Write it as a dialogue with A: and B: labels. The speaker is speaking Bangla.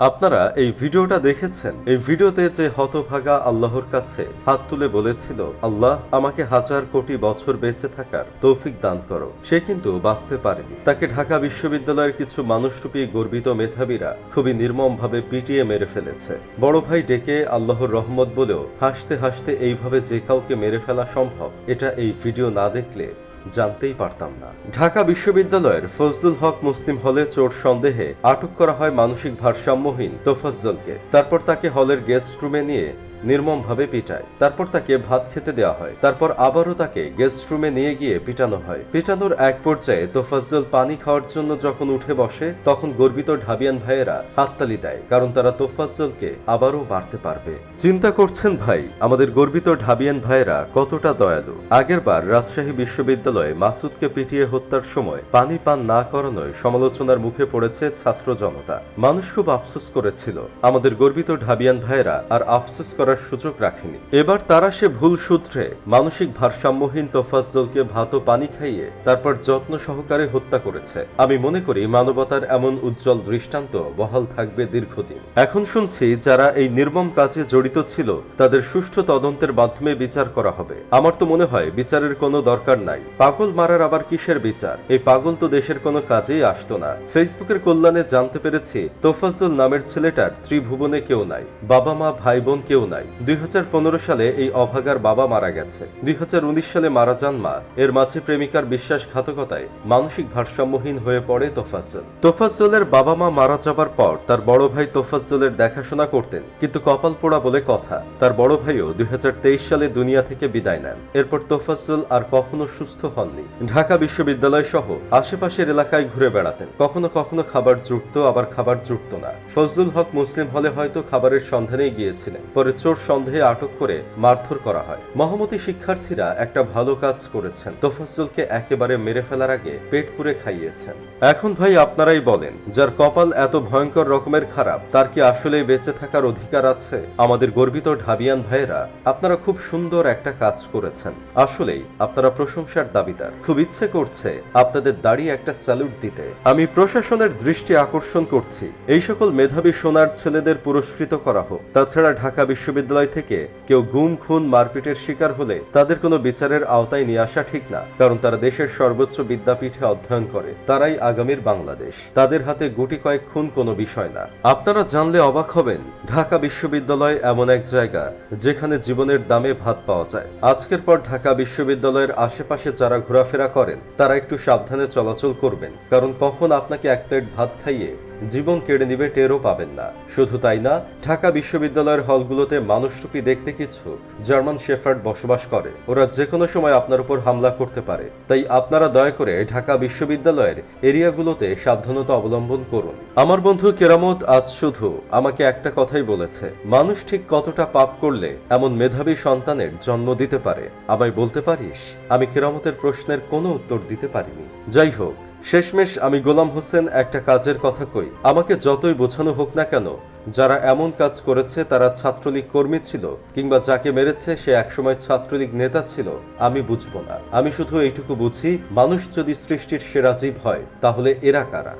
A: আপনারা এই ভিডিওটা দেখেছেন? এই ভিডিওতে যে হতভাগা আল্লাহর কাছে হাত তুলে বলেছিল, আল্লাহ, আমাকে হাজার কোটি বছর বেঁচে থাকার তৌফিক দান করো। সে কিন্তু বাঁচতে পারেনি। তাকে ঢাকা বিশ্ববিদ্যালয়ের কিছু মানুষরূপী গর্বিত মেধাবীরা খুবই নির্মমভাবে পিটিয়ে মেরে ফেলেছে। বড় ভাই ডেকে আল্লাহর রহমত বলেও হাসতে হাসতে এইভাবে যে কাউকে মেরে ফেলা সম্ভব, এটা এই ভিডিও না দেখলে জানতেই পারতাম না। ঢাকা বিশ্ববিদ্যালয়ের ফজলুল হক মুসলিম হলে চোর সন্দেহে আটক করা হয় মানসিক ভারসাম্যহীন তোফাজ্জলকে। তারপর তাকে হলের গেস্ট রুমে নিয়ে নির্মমভাবে পিটায়। তারপর তাকে ভাত খেতে দেওয়া হয়। তারপর আবারও তাকে গেস্ট রুমে নিয়ে গিয়ে পিটানো হয়। পিটানোর এক পর্যায়ে তোফাজ্জল পানি খাওয়ার জন্য যখন উঠে বসে, তখন গর্বিত ঢাবিয়ান ভাইয়েরা হাততালি দেয়, কারণ তারা তোফাজ্জলকে আবারও মারতে পারবে। চিন্তা করছেন ভাই, আমাদের গর্বিত ঢাবিয়ান ভাইয়েরা কতটা দয়ালু। আগেরবার রাজশাহী বিশ্ববিদ্যালয়ে মাসুদকে পিটিয়ে হত্যার সময় পানি পান না করানোয় সমালোচনার মুখে পড়েছে ছাত্র জনতা। মানুষ খুব আফসোস করেছিল। আমাদের গর্বিত ঢাবিয়ান ভাইয়েরা আর আফসোস করার সুযোগ রাখেনি। এবার তারা সে ভুল সূত্রে মানসিক ভারসাম্যহীন তোফাজ্জলকে ভাত ও পানি খাইয়ে তারপর যত্ন সহকারে হত্যা করেছে। আমি মনে করি মানবতার এমন উজ্জ্বল দৃষ্টান্ত বহাল থাকবে দীর্ঘদিন। এখন শুনছি যারা এই নির্মম কাজে জড়িত ছিল, তাদের সুষ্ঠু তদন্তের মাধ্যমে বিচার করা হবে। আমার তো মনে হয় বিচারের কোনো দরকার নাই। পাগল মারার আবার কিসের বিচার? এই পাগল তো দেশের কোনো কাজেই আসতো না। ফেসবুকের কল্যাণে জানতে পেরেছি, তোফাজ্জল নামের ছেলেটার ত্রিভুবনে কেউ নাই, বাবা মা, ভাই বোন কেউ নাই। দুই হাজার পনেরো সালে এই অভাগার বাবা মারা গেছে। দুই সালে মারা যান মা। এর মাঝে প্রেমিকার বিশ্বাসঘাতকতায় মানসিক ভারসাম্যহীন হয়ে পড়ে তোফাজ্জল। তোফাজ্জলের বাবা মা মারা যাবার পর তার বড় ভাই তোফাজ্জলের দেখাশোনা করতেন। কিন্তু কপাল পোড়া বলে কথা, তার বড় ভাইও দুই সালে দুনিয়া থেকে বিদায় নেন। এরপর তোফাজ্জল আর কখনো সুস্থ হননি। ঢাকা বিশ্ববিদ্যালয় সহ আশেপাশের এলাকায় ঘুরে বেড়াতেন। কখনো কখনো খাবার জুটতো আবার খাবার জুটতো না। ফজলুল হক মুসলিম হলে হয়তো খাবারের সন্ধানেই গিয়েছিলেন। পরে চোর সন্দেহে আটক করে মারধর করা হয়। মহামতি শিক্ষার্থীরা একটা ভালো কাজ করেছেন। তোফাজ্জলকে একেবারে মেরে ফেলার আগে পেট পুরে খাইয়েছেন। এখন ভাই আপনারাই বলেন, যার কপাল এত ভয়ঙ্কর রকমের খারাপ, তার কি আসলেই বেঁচে থাকার অধিকার আছে? আমাদের গর্বিত ঢাবিয়ান ভাইয়েরা, আপনারা খুব সুন্দর একটা কাজ করেছেন। আসলেই আপনারা প্রশংসার দাবিদার। খুব ইচ্ছে করছে আপনাদের দাঁড়িয়ে একটা স্যালুট দিতে। আমি প্রশাসনের দৃষ্টি আকর্ষণ করছি। এই সকল মেধাবী সোনার ছেলেদের পুরস্কৃত করা হোক। তাছাড়া ঢাকা বিশ্ববিদ্যালয় থেকে কেউ গুম, খুন, মারপিটের শিকার হলে তাদের কোনো বিচারের আওতায় নিয়ে আসা ঠিক না, কারণ তারা দেশের সর্বোচ্চ বিদ্যাপীঠে অধ্যয়ন করে। তারাই আগামীর বাংলাদেশ। তাদের হাতে গুটি কয়েক খুন কোনো বিষয় না। আপনারা জানলে অবাক হবেন, ঢাকা বিশ্ববিদ্যালয় এমন এক জায়গা যেখানে জীবনের দামে ভাত পাওয়া যায়। আজকের পর ঢাকা বিশ্ববিদ্যালয়ের আশেপাশে যারা ঘোরাফেরা করেন, তারা একটু সাবধানে চলাচল করবেন, কারণ কখন আপনাকে এক প্লেট ভাত খাইয়ে জীবন কেড়ে নিবে টেরও পাবেন না। শুধু তাই না, ঢাকা বিশ্ববিদ্যালয়ের হলগুলোতে মানুষরূপী দেখতে কিছু জার্মান শেফার্ড বসবাস করে। ওরা যে কোনো সময় আপনার উপর হামলা করতে পারে। তাই আপনারা দয়া করে ঢাকা বিশ্ববিদ্যালয়ের এরিয়াগুলোতে সাবধানতা অবলম্বন করুন। আমার বন্ধু কেরামত আজ শুধু আমাকে একটা কথাই বলেছে, মানুষ ঠিক কতটা পাপ করলে এমন মেধাবী সন্তানের জন্ম দিতে পারে? আমায় বলতে পারিস? আমি কেরামতের প্রশ্নের কোনো উত্তর দিতে পারিনি। যাই হোক শেষমেশ আমি গোলাম হোসেন একটা কাজের কথা কই। আমাকে যতই বোঝানো হোক না কেন, যারা এমন কাজ করেছে তারা ছাত্রলীগ কর্মী ছিল, কিংবা যাকে মেরেছে সে একসময় ছাত্রলীগ নেতা ছিল, আমি বুঝব না। আমি শুধু এইটুকু বুঝি, মানুষ যদি সৃষ্টির সেরা জীব হয়, তাহলে এরা কারা?